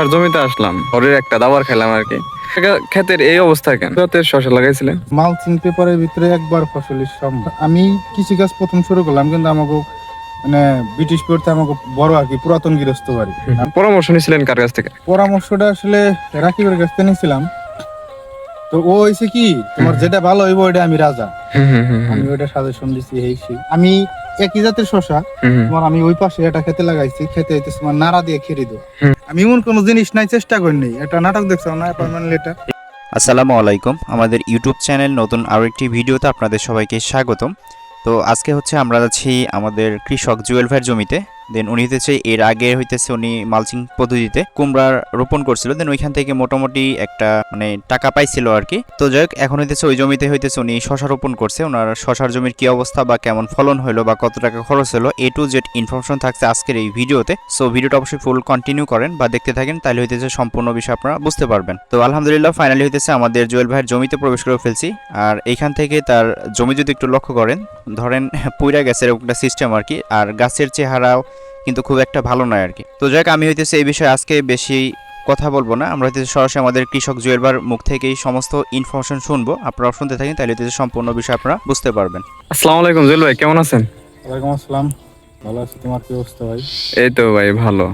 আর জমিতে আসলাম। ঘরের একটা দাবার খেলাম আর কি। ক্ষেতের এই অবস্থা কেন? ক্ষেতের শশা লাগাইছিলেন মালচিং পেপারের ভিতরে একবার ফসলের সম্ভব আমি কৃষিকাজ প্রথম শুরু করলাম কিন্তু আমাকে মানে ব্রিটিশ পড়তে আমাকে বড় আর কি পুরাতন গৃহস্থ বাড়ি। পরামর্শ নিয়েছিলেন কার কাছ থেকে? পরামর্শটা আসলে রাকিবের কাছ থেকে নিয়েছিলাম। তো ও হয়েছে কি তোমার যেটা ভালো হইব ওইটা আমি রাজা। আমি ওইটা সাজেশন দিচ্ছি এই আমি একই জাতের শশা। তোমার আমি ওই পাশে এটা খেতে লাগাইছি খেতে তোমার নাড়া দিয়ে খেয়ে দেবো আমি এমন কোনো জিনিস নাই চেষ্টা করিনি এটা নাটক দেখছ না অ্যাপয়েন্টমেন্ট লেটার আসসালামু আলাইকুম। আমাদের ইউটিউব চ্যানেল নতুন আরও একটি ভিডিওতে আপনাদের সবাইকে স্বাগতম। তো আজকে হচ্ছে আমরা যাচ্ছি আমাদের কৃষক জুয়েল ভাইয়ের জমিতে। দেন উনি হইতেছে, এর আগে হইতেছে উনি মালচিং পদ্ধতিতে কুমড়ার রোপণ করছিল। দেন ওইখান থেকে মোটামুটি একটা মানে টাকা পাইছিল আর কি তো যাই হোক এখন হইতেছে ওই জমিতে হইতেছে উনি শশা রোপণ করছে। ওনার শশার জমির কি অবস্থা বা কেমন ফলন হলো বা কত টাকা খরচ হলো এ টু জেড ইনফরমেশন থাকছে আজকের এই ভিডিওতে। সো ভিডিওটা অবশ্যই ফুল কন্টিনিউ করেন বা দেখতে থাকেন, তাহলে হইতেছে সম্পূর্ণ বিষয় আপনারা বুঝতে পারবেন। তো আলহামদুলিল্লাহ ফাইনালি হইতেছে আমাদের জুয়েল ভাইয়ের জমিতে প্রবেশ করে ফেলছি। আর এইখান থেকে তার জমি যদি একটু লক্ষ্য করেন, ধরেন পুইরা গাছের একটা সিস্টেম আর কি আর গাছের চেহারাও কিন্তু খুব একটা ভালো নয় আর কি। তো যাই আমি হইতেছে এই বিষয়ে আজকে বেশি কথা বলব না। আমরা হইতেছে সরাসরি আমাদের কৃষক জুয়েল ভাইয়ের মুখ থেকেই সমস্ত ইনফরমেশন শুনব। আপনারা শুনতে থাকেন তাহলে হইতেছে সম্পূর্ণ বিষয় আপনারা বুঝতে পারবেন। আসসালামু আলাইকুম জুয়েল ভাই কেমন আছেন? ওয়ালাইকুম আসসালাম। ভালো আছি তোমার কি অবস্থা ভাই? এই তো ভাই ভালো।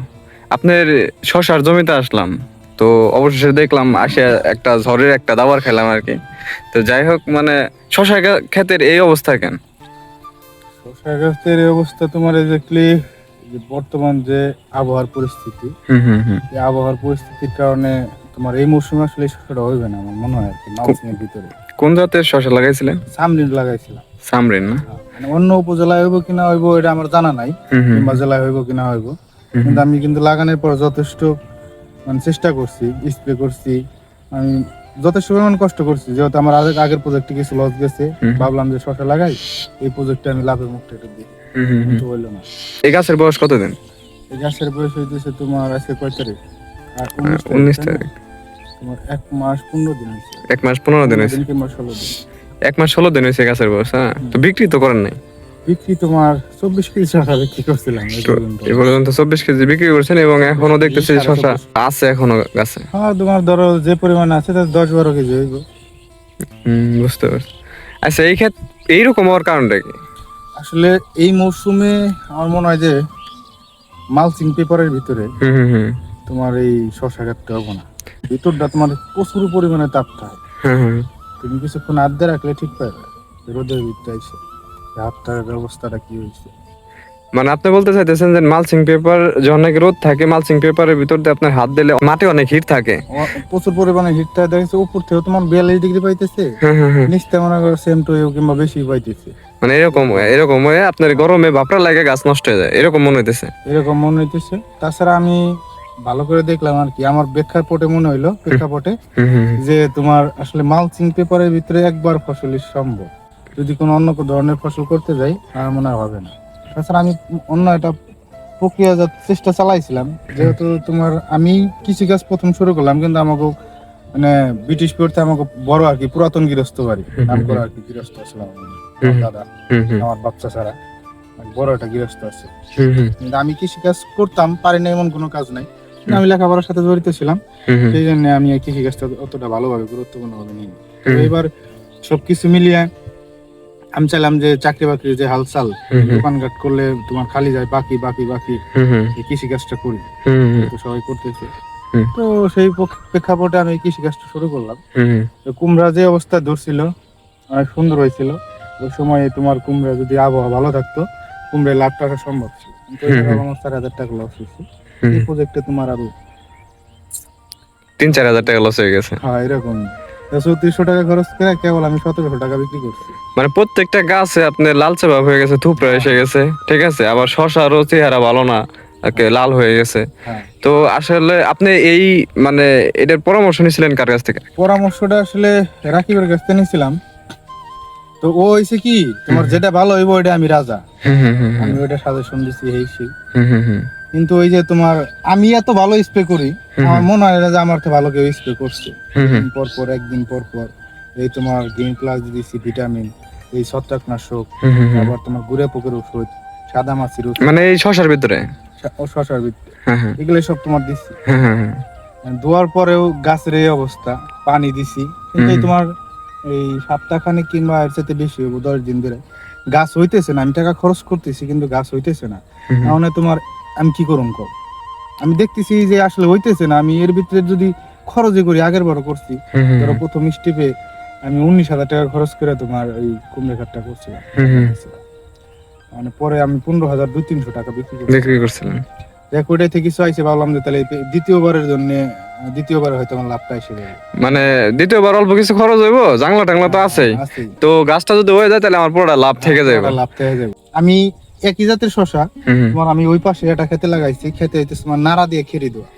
আপনার শশার জমিতে আসলাম তো অবশেষে দেখলাম আসে একটা ঝড়ের একটা দাবার খেলাম আর কি। তো যাই হোক মানে শশা ক্ষেতের এই অবস্থা কেন? শশা গাছের এই অবস্থা তোমার এক্স্যাক্টলি যে বর্তমান যে আবহাওয়ার পরিস্থিতি এই আবহাওয়ার পরিস্থিতির কারণে তোমার এই মৌসুমে আসলে শশাটা হইবে না আমার মনে হয় আর কি মালচিংয়ের ভিতরে। কোন জাতের শশা লাগাইছিলেন? সামরিন লাগাইছিলাম। সামরিন না? মানে অন্য উপজেলায় হইব কিনা হইব এটা আমার জানা নাই কিংবা জেলায় হইব কিনা হইব। কিন্তু আমি কিন্তু লাগানোর পর যথেষ্ট মানে চেষ্টা করছি স্প্রে করছি। আমি যথেষ্ট পরিমাণ কষ্ট করছি যেহেতু আমার আগের প্রজেক্টে কিছু লস গেছে। ভাবলাম যে শশা লাগাই এই প্রজেক্টে আমি লাভের মুখটা একটু দিই। কিন্তু হইল না। এই গাছের বয়স কতদিন? এই গাছের বয়স হইতেছে তোমার আজকে কয় তারিখ? উনিশ তারিখ তোমার এক মাস পনেরো দিন হয়েছে এক মাস পনেরো দিন হয়েছে কিংবা ষোলো দিন। এক মাস ষোলো দিন হয়েছে গাছের বয়স হ্যাঁ? তো বিক্রি তো করেন নাই? বিক্রি তোমার চব্বিশ কেজি শশা বিক্রি করছিলাম। এ পর্যন্ত। চব্বিশ কেজি বিক্রি করছেন এবং এখনও দেখতেছি শশা আছে এখনও গাছে। হ্যাঁ তোমার ধরো যে পরিমাণে আছে তার দশ বারো কেজি হইব। হম বুঝতে পারছি। আচ্ছা এই ক্ষেত এইরকম হওয়ার কারণটা কি? আসলে এই মৌসুমে আমার মনে হয় যে মালচিং পেপারের ভিতরে তোমার এই শশা কাটতে হবে না। ভিতরটা তোমার প্রচুর পরিমাণে তাপ থাকে তুমি কিছুক্ষণ আদ্যে রাখলে ঠিক পাবে। রোদের ভিতরে এসে হাতটার ব্যবস্থাটা কি হয়েছে? মানে আপনি বলতে চাইতেছেন যে মালচিং পেপার যখন নাকি রোদ থাকে মালচিং পেপারের ভিতর দিয়ে আপনার হাত দিলে মাটি অনেক হিট থাকে। প্রচুর পরিমাণে হিটটা দেখেছে উপর থেকে তোমার বিয়াল্লিশ ডিগ্রি পাইতেছে। নিচতে মনে করো সেম টু কিংবা বেশি পাইতেছে। মানে এরকম এরকম হয়ে আপনার গরমে বাপরা লাগে গাছ নষ্ট হয়ে যায় এরকম মনে হইতেছে। এরকম মনে হইতেছে। তাছাড়া আমি ভালো করে দেখলাম আর কি আমার প্রেক্ষাপটে মনে হইল প্রেক্ষাপটে। যে তোমার আসলে মালচিং পেপারের ভিতরে একবার ফসলই সম্ভব। যদি কোনো অন্য ধরনের ফসল করতে যাই আমার মনে হবে না। তাছাড়া আমি অন্য একটা প্রক্রিয়াজাত চেষ্টা চালাইছিলাম যেহেতু তোমার আমি কৃষিকাজ প্রথম শুরু করলাম কিন্তু আমাকে মানে ব্রিটিশ পড়তে আমাকে বড় আর কি পুরাতন গৃহস্থ বাড়ি নাম করা আর কি গৃহস্থ আসলাম দাদা আমার বাচ্চা ছাড়া। বড় একটা গৃহস্থ আছে। কিন্তু আমি কৃষিকাজ করতাম পারি না এমন কোনো কাজ নাই। আমি লেখাপড়ার সাথে জড়িত ছিলাম। সেই জন্য আমি এই কৃষিকাজটা অতটা ভালোভাবে গুরুত্বপূর্ণ ভাবে নিই এবার সবকিছু মিলিয়ে আমি চাইলাম যে চাকরি বাকরির যে হালচাল। দোকানঘাট করলে তোমার খালি যায় বাকি বাকি বাকি। হুম এই করি। তো সবাই করতেছে। তো সেই প্রেক্ষাপটে আমি এই কৃষিকাজটা শুরু করলাম। কুমড়া যে অবস্থা ধরছিল অনেক সুন্দর হয়েছিল। ওই সময় তোমার কুমড়া যদি আবহাওয়া ভালো থাকতো কুমড়ায় লাভ টাকা সম্ভব ছিল। কিন্তু। আমার চার হাজার টাকা লস হয়েছে। এই প্রজেক্টে তোমার আরও তিন চার হাজার টাকা লস হয়ে গেছে। হ্যাঁ এরকম। চৌত্রিশশো টাকা খরচ করে কেবল আমি সতেরোশো টাকা বিক্রি করছি। মানে প্রত্যেকটা গাছে আপনার লালচে ভাব হয়ে গেছে থুপড়া এসে গেছে ঠিক আছে? আবার শশারও চেহারা ভালো না লাল হয়ে গেছে। হ্যাঁ। তো আসলে আপনি এই মানে এটার পরামর্শ নিয়েছিলেন কার কাছ থেকে? পরামর্শটা আসলে রাকিবের কাছ থেকে নিয়েছিলাম। তো ও হয়েছে কি তোমার যেটা ভালো হইব ওইটা আমি রাজা। আমি ওইটা সাজেশন দিচ্ছি এই সেই কিন্তু ওই যে তোমার আমি এত ভালো স্প্রে করি আমার মনে হয় যে আমার তো ভালো কেউ স্প্রে করছে। পর পর একদিন পর পর এই তোমার গ্রিন প্লাস দিয়েছি ভিটামিন এই ছত্রাকনাশক। আবার তোমার গুড়ে পোকের ওষুধ সাদা মাছির ওষুধ। মানে এই শশার ভিতরে? ও শশার ভিতরে। হ্যাঁ হ্যাঁ। এগুলো সব তোমার দিচ্ছি হ্যাঁ হ্যাঁ। দোয়ার পরেও গাছের এই অবস্থা পানি দিছি। কিন্তু তোমার এই সপ্তাহখানেক কিংবা এর সাথে বেশি হব দশ দিন ধরে। গাছ হইতেছে না আমি টাকা খরচ করতেছি কিন্তু গাছ হইতেছে না। তাহলে তোমার আমি কি করুম কও আমি দেখতেছি যে আসলে হইতেছে না আমি এর ভিতরে যদি খরচে করি আগের বড় করছি। ধরো প্রথম স্টেপে আমি উনিশ হাজার টাকা খরচ করে তোমার ওই কুমড়ে খাটটা করছিলাম। মানে পরে আমি পনেরো হাজার দুই তিনশো টাকা বিক্রি করছি। বিক্রি করছিলেন ওইটাই থেকে কিছু আইসে ভাবলাম যে তাহলে দ্বিতীয়বারের জন্য দ্বিতীয়বার হয়তো আমার লাভটা এসে যাবে মানে দ্বিতীয়বার অল্প কিছু খরচ হইব জাংলা টাংলা তো আছেই আছেই। তো গাছটা যদি হয়ে যায় তাহলে আমার পুরোটা লাভ থেকে যাবে লাভ থেকে যাবে আমি একই জাতের শশা। তোমার আমি ওই পাশে একটা খেতে লাগাইছি খেতে তোমার নাড়া দিয়ে খেরি দেওয়া।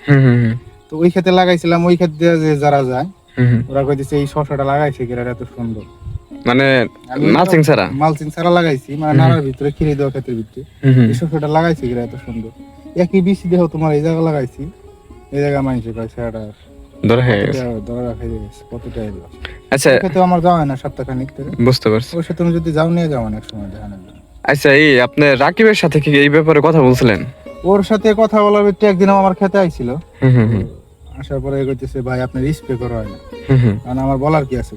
তো ওই খেতে লাগাইছিলাম ওই খেতে দিয়ে যে যারা যায়। ওরা কইতেছে এই শশাটা লাগাইছে কিরা এত সুন্দর মানে মালচিং ছাড়া মালচিং ছাড়া লাগাইছি মানে। নাড়ার ভিতরে খিরি দেওয়া ক্ষেতের ভিতরে। এই শশাটা লাগাইছি কিরা এত সুন্দর একই বিচি দেহ তোমার এই জায়গা লাগাইছি এই জায়গা মানছে ভাই সেটা ধরে হয়ে গেছে? ধরা রাখা গেছে কতটা এলো আচ্ছা। আমার যাওয়া হয় না সপ্তাহখানিক ধরে। বুঝতে পারছি। ওর সাথে তুমি যদি যাও নিয়ে যাও অনেক সময় জন্য আচ্ছা এই আপনি রাকিবের সাথে কি এই ব্যাপারে কথা বলছিলেন? ওর সাথে কথা বলার ভিত্তি একদিন আমার খেতে আইছিল। আসার পরে কইতেছে ভাই আপনার স্প্রে করা হয় না। মানে আমার বলার কি আছে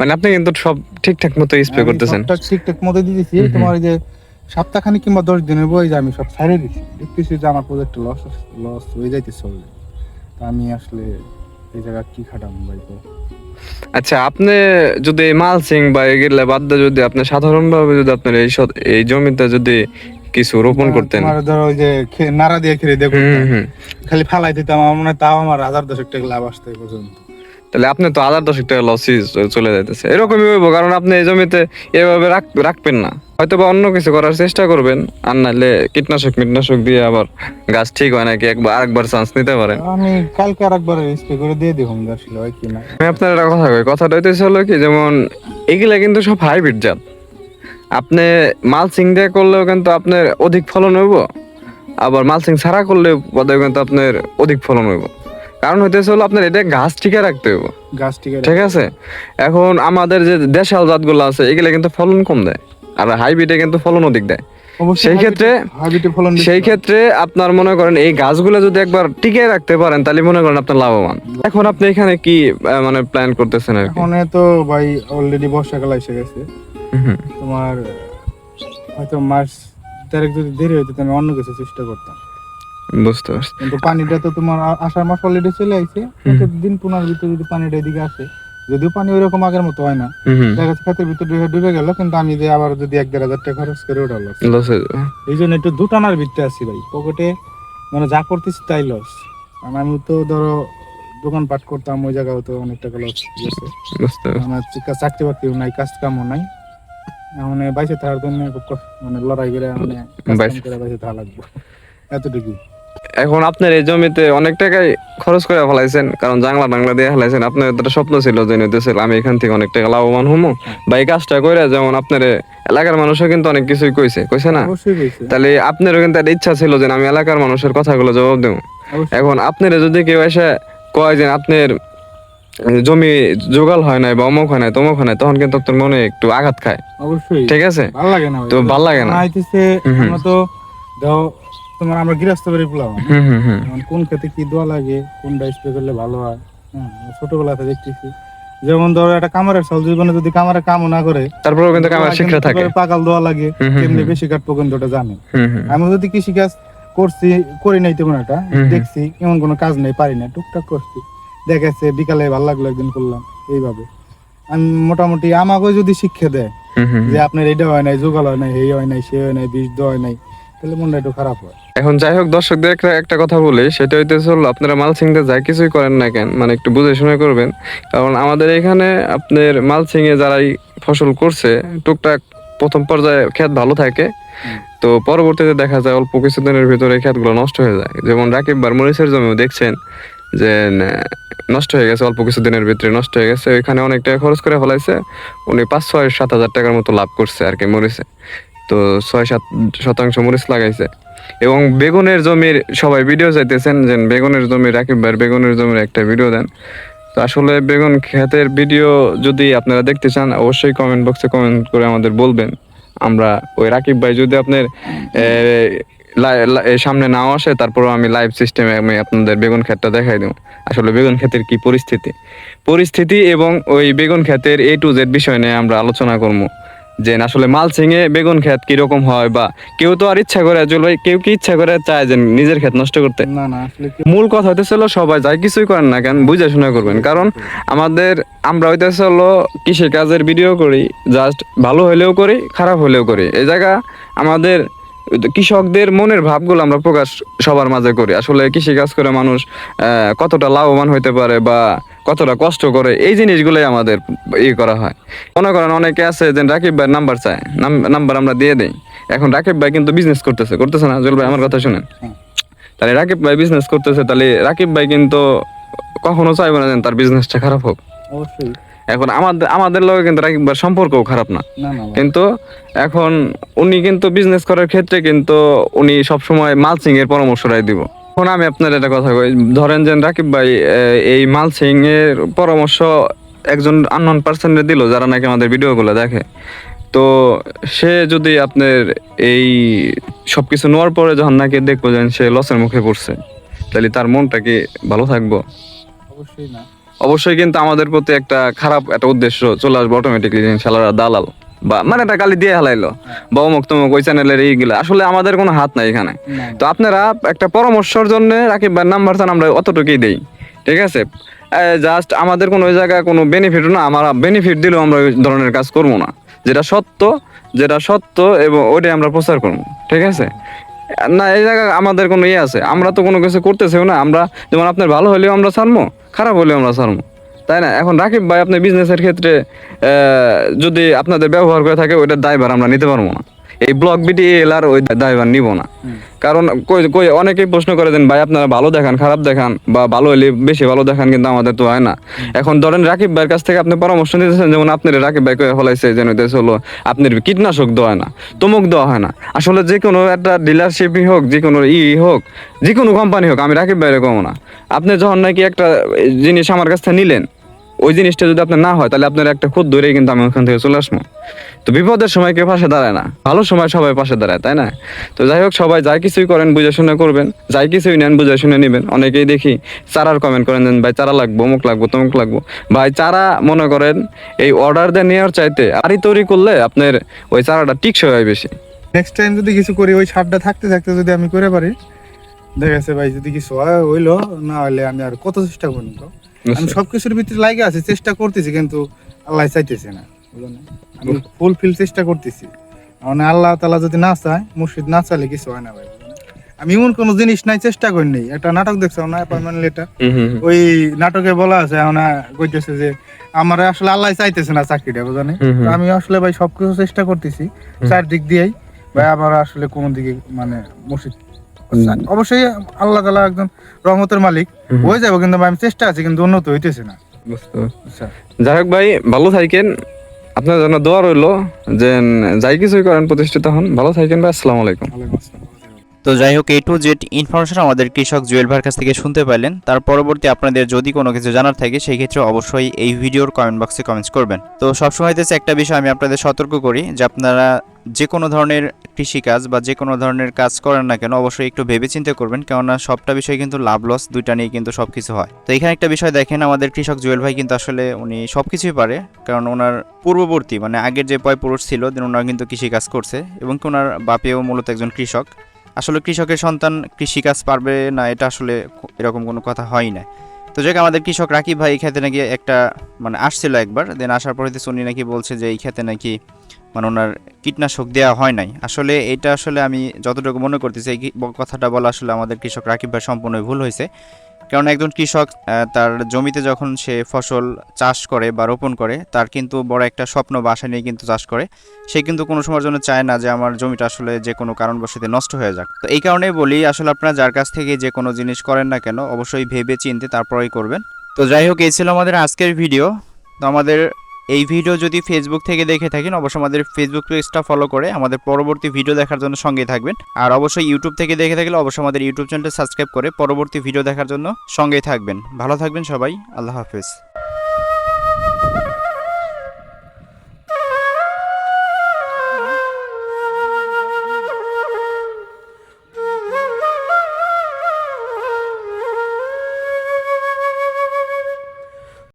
মানে আপনি কিন্তু সব ঠিকঠাক মতো স্প্রে করতেছেন। ঠিকঠাক মতো দিয়ে দিছি হুম হুম। তোমার যে সপ্তাহখানিক কিংবা দশ দিনের বই যে আমি সব ছাড়ে দিছি। দেখতেছি যে আমার প্রজেক্ট লস লস হয়ে যাইতেছে অলরেডি তা আমি আসলে এই জায়গা কি খাটাম ভাই আচ্ছা আপনি যদি মালচিং বা এগুলা বাদ দিয়ে যদি আপনি সাধারণভাবে যদি আপনার এই এই জমিতে যদি কিছু রোপণ করতেন। ধরো ওই যে নাড়া দিয়ে খেলে দেখুন। খালি ফালাই দিতাম আমার মনে হয় তাও আমার হাজার দশেক টাকা লাভ আসতে পর্যন্ত। তাহলে আপনি তো হাজার দশেক টাকা লসই চলে যাইতেছে। এরকমই হইব কারণ আপনি এই জমিতে এভাবে রাখবেন না। হয়তো বা অন্য কিছু করার চেষ্টা করবেন আর নাহলে কীটনাশক কীটনাশক দিয়ে আবার গাছ ঠিক হয় নাকি একবার আরেকবার চান্স নিতে পারেন। আমি কালকে আর একবার স্প্রে করে দিয়ে দিব আসলে হয় কি না? আমি আপনার একটা কথা কই কথাটা হইতেছে হলো কি যেমন এগুলা কিন্তু সব হাইব্রিড জাত। আপনি মালচিং দিয়ে করলেও কিন্তু আপনার অধিক ফলন হইব আবার মালচিং ছাড়া করলে কিন্তু আপনার অধিক ফলন হইব। কারণ হইতেছে হলো আপনার এটা গাছ টিকে রাখতে হইব। গাছ ঠিক আছে ঠিক আছে? এখন আমাদের যে দেশাল জাতগুলো আছে এগুলা কিন্তু ফলন কম দেয়। আর হাইব্রিডে কিন্তু ফলন অধিক দেয়। সেই ক্ষেত্রে- সেই ক্ষেত্রে আপনার মনে করেন এই গাছগুলো যদি একবার টিকে রাখতে পারেন তাহলে মনে করেন আপনার লাভবান। এখন আপনি এখানে কি মানে প্ল্যান করতেছেন এখন তো ভাই অলরেডি বর্ষাকাল এসে গেছে। তোমার হয়তো মাস তারিখ যদি দেরি হইতো আমি অন্য কিছু চেষ্টা করতাম। বুঝতে পারছি। কিন্তু পানিটা তো তোমার আষাঢ় মাস অলরেডি চলে আইছে। দিন পনেরো ভিতরে যদি পানিটা এদিকে আসে যদিও পানি ওইরকম আগের মতো হয় না দেখা যাচ্ছে ভিতরে ডুবে- গেল কিন্তু আমি যে আবার যদি এক দেড় হাজার টাকা খরচ করে ওটা লস এই জন্য একটু দুটানার ভিত্তি আছি ভাই। পকেটে মানে যা করতেছি তাই লস কারণ আমি তো ধরো দোকান পাট করতাম ওই জায়গাও তো অনেক টাকা লস গেছে। আমার চাকরি বাকরিও নাই কাজ কামও নাই। মানে বাইসে থাকার জন্য মানে লড়াই করে মানে বাইসে- থাকা লাগবে। এতটুকু এখন আপনার এই জমিতে অনেক টাকাই খরচ করে ফেলাইছেন কারণ জাংলা বাংলা দিয়ে ফেলাইছেন। আপনার একটা স্বপ্ন ছিল যে নিতেছিল আমি এখান থেকে অনেক টাকা লাভবান হমো। বা এই কাজটা করে যেমন আপনার এলাকার মানুষও কিন্তু অনেক কিছুই কইছে কইছে না? তাহলে আপনারও কিন্তু একটা ইচ্ছা ছিল যে আমি এলাকার মানুষের কথাগুলো জবাব দেবো। এখন আপনার যদি কেউ এসে কয় যে আপনার জমি জোগাল হয় নাই বা অমুক হয় নাই তমুক হয় নাই তখন কিন্তু আপনার মনে একটু আঘাত খায়। অবশ্যই। ঠিক আছে? ভালো লাগে না তো ভালো লাগে না। তো তোমার আমরা গৃহস্থ বাড়ি কোন খেতে কি দোয়া লাগে কোনটা স্প্রে করলে ভালো হয়? হ্যাঁ ছোটবেলাতে দেখতেছি। যেমন ধরো একটা কামারের সাল জীবনে যদি কামারে কামও না করে তারপরেও কিন্তু আমার শিক্ষা থাকে। পাকাল দোয়া লাগে। বেশি কাটবো কিন্তু ওটা জানে। আমি যদি কৃষি কাজ করছি করি নাই তেমন একটা। দেখছি এমন কোনো কাজ নেই পারি না টুকটাক করছি। দেখাচ্ছে বিকালে ভালো লাগল একদিন করলাম এইভাবে। আমি মোটামুটি আমাকে যদি শিক্ষা দেয় যে আপনার এটা হয় নাই যোগাল হয় নাই এই হয় নাই সে হয় নাই বিষ দেওয়া হয় নাই তাহলে মনটা একটু খারাপ হয়। এখন যাই হোক দর্শকদের একটা একটা কথা বলি সেটা হইতেছে হলো আপনারা মালসিং দিয়ে যা কিছুই করেন না কেন মানে একটু বুঝে শুনে করবেন। কারণ আমাদের এখানে আপনার মালসিং এ যারাই ফসল করছে টুকটাক প্রথম পর্যায়ে ক্ষেত ভালো থাকে। তো পরবর্তীতে দেখা যায় অল্প কিছুদিনের ভিতরে ক্ষেতগুলো নষ্ট হয়ে যায়। যেমন রাকিব বার মরিচের জমিও দেখছেন যে নষ্ট হয়ে গেছে অল্প কিছুদিনের ভিতরে নষ্ট হয়ে গেছে। ওইখানে অনেক টাকা খরচ করে ফেলাইছে। উনি পাঁচ ছয় সাত হাজার টাকার মতো লাভ করছে আর কি মরিচে। তো ছয় সাত শতাংশ মরিচ লাগাইছে। এবং বেগুনের জমির সবাই ভিডিও চাইতেছেন যে বেগুনের জমি রাকিব বেগুনের জমির একটা ভিডিও দেন। তো আসলে বেগুন ক্ষেতের ভিডিও যদি আপনারা দেখতে চান, অবশ্যই কমেন্ট বক্সে কমেন্ট করে আমাদের বলবেন। আমরা ওই রাকিব ভাই যদি আপনার সামনে নাও আসে, তারপরও আমি লাইভ সিস্টেমে আমি আপনাদের বেগুন ক্ষেতটা দেখাই দেবো। আসলে বেগুন ক্ষেতের কি পরিস্থিতি? পরিস্থিতি এবং ওই বেগুন ক্ষেতের এ টু জেড বিষয় নিয়ে আমরা আলোচনা করব। যে আসলে মাল ছিঙে বেগুন ক্ষেত কীরকম হয় বা কেউ তো আর ইচ্ছা করে চলো কেউ কি ইচ্ছা করে চায় যে নিজের ক্ষেত নষ্ট করতে? না না আসলে মূল কথা হইতেছে হলো সবাই যাই কিছুই করেন না কেন বুঝে শোনা করবেন। কারণ আমাদের আমরা হইতেছে হলো কৃষি কাজের ভিডিও করি জাস্ট ভালো হলেও করি খারাপ হলেও করি। এই জায়গা আমাদের কৃষকদের মনের ভাবগুলো আমরা প্রকাশ সবার মাঝে করি। আসলে কৃষি কাজ করে মানুষ কতটা লাভবান হইতে পারে বা কতটা কষ্ট করে এই জিনিসগুলোই আমাদের ইয়ে করা হয়। মনে করেন অনেকে আছে যে রাকিব ভাই নাম্বার চায় নাম্বার আমরা দিয়ে দিই। এখন রাকিব ভাই কিন্তু বিজনেস করতেছে করতেছে না? জল ভাই আমার কথা শুনেন। তাহলে রাকিব ভাই বিজনেস করতেছে তাহলে রাকিব ভাই কিন্তু কখনো চাইবে না যে তার বিজনেসটা খারাপ হোক। অবশ্যই। এখন আমাদের আমাদের লগে কিন্তু রাকিব সম্পর্কও খারাপ না। কিন্তু এখন উনি কিন্তু বিজনেস করার ক্ষেত্রে কিন্তু উনি সবসময় মালসিং এর পরামর্শটাই দিব। এখন আমি আপনার একটা কথা কই ধরেন যে রাকিব ভাই এই মালসিং এর পরামর্শ একজন আননোন পার্সনের দিল যারা নাকি আমাদের ভিডিওগুলো দেখে। তো সে যদি আপনার এই সব কিছু নেওয়ার পরে যখন নাকি দেখব যে সে লসের মুখে পড়ছে তাহলে তার মনটা কি ভালো থাকব? অবশ্যই না। অবশ্যই কিন্তু আমাদের প্রতি একটা খারাপ একটা উদ্দেশ্য চলে আসবে অটোমেটিকলি শালারা দালাল বা মানে একটা গালি দিয়ে হালাইলো। বা অমুক তমুক ওই চ্যানেলের এইগুলো আসলে আমাদের কোনো হাত নাই এখানে। তো আপনারা একটা পরামর্শের জন্য রাকিব ভাইয়ের নাম্বার চান আমরা অতটুকুই দিই। ঠিক আছে? জাস্ট আমাদের কোনো ওই জায়গায় কোনো বেনিফিট না। আমরা বেনিফিট দিলেও আমরা ওই ধরনের কাজ করব না। যেটা সত্য যেটা সত্য এবং ওইটাই আমরা প্রচার করব। ঠিক আছে? না, এই জায়গা আমাদের কোনো ইয়ে আছে। আমরা তো কোনো কিছু করতেছেও না। আমরা যেমন আপনার ভালো হলেও আমরা ছাড়মো, খারাপ হলেও আমরা ছাড়মো। তাই না? এখন রাকিব ভাই আপনার বিজনেসের ক্ষেত্রে যদি আপনাদের ব্যবহার করে থাকে, ওইটার দায়ভার আমরা নিতে পারব না। এই ব্লক বিটি এলার ওই দায়ভার নিব না। কারণ কই কই অনেকেই প্রশ্ন করে দেন ভাই আপনারা ভালো দেখান খারাপ দেখান বা ভালো হলে বেশি ভালো দেখান কিন্তু আমাদের তো হয় না। এখন ধরেন রাকিব ভাইয়ের কাছ থেকে আপনি পরামর্শ নিতেছেন যেমন আপনার রাকিব ভাই কয়ে ফলাইছে যেন হইতেছে হলো আপনার কীটনাশক দেওয়া হয় না তমুক দেওয়া হয় না। আসলে যে কোনো একটা ডিলারশিপই হোক যে কোনো ই হোক যে কোনো কোম্পানি হোক আমি রাকিব ভাইয়ের কমো না। আপনি যখন নাকি একটা জিনিস আমার কাছ থেকে নিলেন ওই জিনিসটা যদি আপনার না হয়, তাহলে আপনার একটা খুদ ধরেই কিন্তু আমি ওখান থেকে চলে আসব। তো বিপদের সময় কেউ পাশে দাঁড়ায় না। ভালো সময় সবাই পাশে দাঁড়ায়, তাই না? তো যাই হোক, সবাই যাই কিছুই করেন, বুঝে শুনে করবেন। যাই কিছুই নেন, বুঝে শুনে নেবেন। অনেকেই দেখি চারার কমেন্ট করেন দেন, ভাই, চারা লাগবো, অমুক লাগবো, তমুক লাগবো। ভাই, চারা মনে করেন এই অর্ডার দিয়ে নেওয়ার চাইতে আরই তৈরি করলে আপনার ওই চারাটা টিকসই হয় বেশি। নেক্সট টাইম যদি কিছু করি, ওই সারটা থাকতে থাকতে যদি আমি করে পারি, দেখা গেছে ভাই, যদি কিছু হয়, হইল, না হলে আমি আর কত চেষ্টা করব? আমি সবকিছুর ভিতরে লাগে আছি চেষ্টা করতেছি কিন্তু আল্লাহ চাইতেছে না। আমি ফুল ফিল চেষ্টা করতেছি। মানে আল্লাহ তালা যদি না চায় মুর্শিদ না চাইলে কিছু হয় না ভাই আমি এমন কোনো জিনিস নাই চেষ্টা করি নেই। একটা নাটক দেখছ না লেটার। ওই নাটকে বলা আছে এখন কইতেছে যে আমার আসলে আল্লাহ চাইতেছে না চাকরিটা হুম। আমি আসলে ভাই সবকিছু চেষ্টা করতেছি চারদিক দিয়েই। ভাই আমার আসলে কোনো দিকে মানে অবশ্যই আল্লাহ তালা একজন রহমতের মালিক। হয়ে যাব কিন্তু আমি চেষ্টা আছি কিন্তু উন্নত হইতেছে না। আচ্ছা। যাই হোক ভাই ভালো থাকেন। আপনার জন্য দোয়া রইল যে যাই কিছুই করেন প্রতিষ্ঠিত হন। ভালো থাকেন ভাই আসসালামু আলাইকুম। তো যাই হোক এ টু জেড ইনফরমেশন আমাদের কৃষক জুয়েল ভাইয়ের কাছ থেকে শুনতে পাইলেন। তার পরবর্তী আপনাদের যদি কোনো কিছু জানার থাকে সেই ক্ষেত্রে অবশ্যই এই ভিডিওর কমেন্ট বক্সে কমেন্টস করবেন। তো সবসময় একটা বিষয় আমি আপনাদের সতর্ক করি যে আপনারা যে কোনো ধরনের কৃষিকাজ বা যে কোনো ধরনের কাজ করেন না কেন, অবশ্যই একটু ভেবে চিন্তে করবেন, কেননা সবটা বিষয় কিন্তু লাভ, লস দুইটা নিয়ে কিন্তু সব কিছু হয়। তো এখানে একটা বিষয় দেখেন, আমাদের কৃষক জুয়েল ভাই কিন্তু আসলে উনি সব কিছুই পারে, কারণ ওনার পূর্ববর্তী মানে আগের যে পয় পুরুষ ছিল দেন ওনার কিন্তু কৃষিকাজ করছে, এবং কি ওনার বাপেও মূলত একজন কৃষক। আসলে কৃষকের সন্তান কৃষিকাজ পারবে না, এটা আসলে এরকম কোনো কথা হয় না তো যাক আমাদের কৃষক রাকিব ভাই এই ক্ষেতে নাকি একটা মানে আসছিল একবার দেন আসার পরে উনি নাকি বলছে যে এই ক্ষেতে নাকি মানে ওনার কীটনাশক দেওয়া হয় নাই। আসলে এটা আসলে আমি যতটুকু মনে করতেছি, এই কথাটা বলা আসলে আমাদের কৃষক রাকিব ভাই সম্পূর্ণই ভুল হয়েছে। কারণ একজন কৃষক তার জমিতে যখন সে ফসল চাষ করে বা রোপণ করে, তার কিন্তু বড় একটা স্বপ্ন বা আশা নিয়ে কিন্তু চাষ করে। সে কিন্তু কোনো সময়ের জন্য চায় না যে আমার জমিটা আসলে যে কোনো কারণবশত নষ্ট হয়ে যাক। তো এই কারণেই বলি, আসলে আপনারা যার কাছ থেকে যে কোনো জিনিস করেন না কেন, অবশ্যই ভেবে চিনতে তারপরেই করবেন। তো যাই হোক, এই ছিল আমাদের আজকের ভিডিও। তো আমাদের এই ভিডিও যদি ফেসবুক থেকে দেখে থাকেন, অবশ্যই আমাদের ফেসবুক পেজটা ফলো করে আমাদের পরবর্তী ভিডিও দেখার জন্য সঙ্গে থাকবেন। আর অবশ্যই ইউটিউব থেকে দেখে থাকলে অবশ্যই আমাদের ইউটিউব চ্যানেলটা সাবস্ক্রাইব করে পরবর্তী ভিডিও দেখার জন্য সঙ্গে থাকবেন। ভালো থাকবেন সবাই, আল্লাহ হাফেজ।